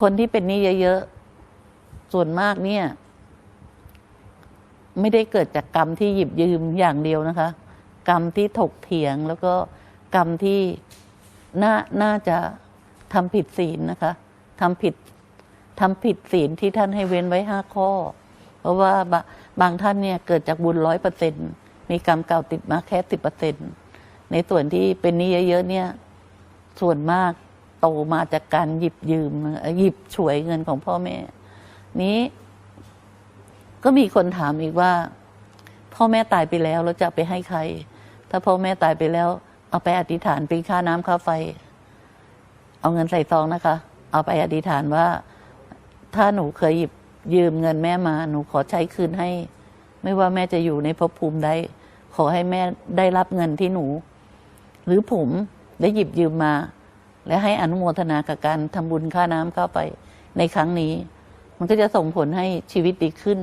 คนที่เป็นหนี้เยอะๆ ส่วนมากเนี่ย ไม่ได้เกิดจากกรรมที่หยิบยืมอย่างเดียวนะคะ กรรมที่ถกเถียงแล้วก็กรรมที่น่าน่าจะทำผิดศีลนะคะทำผิดทำผิดศีลที่ท่านให้เว้นไว้ห้าข้อ เพราะว่าบบางท่านเนี่ยเกิดจากบุญร้อยเปอร์เซ็นมีกรรมเก่าติดมาแค่สิบเปอร์เซ็นในส่วนที่เป็นนี้เยอะๆเนี่ย ส่วนมาก โตมาจากการหยิบยืมหยิบฉวยเงินของพ่อแม่ นี้ ก็มีคนถามอีกว่า พ่อแม่ตายไปแล้วเราจะไปให้ใคร ถ้าพ่อแม่ตายไปแล้ว เอาไปอธิษฐานเป็นค่าน้ำค่าไฟ เอาเงินใส่ซองนะคะ เอาไปอธิษฐานว่า ถ้าหนูเคยหยิบยืมเงินแม่มา หนูขอใช้คืนให้ ไม่ว่าแม่จะอยู่ในภพภูมิใดขอให้แม่ได้รับเงินที่หนู หรือผมได้หยิบยืมมา และให้อนุโมทนากับการทำบุญค่าน้ำเข้าไปในครั้งนี้ มันก็จะส่งผลให้ชีวิตดีขึ้น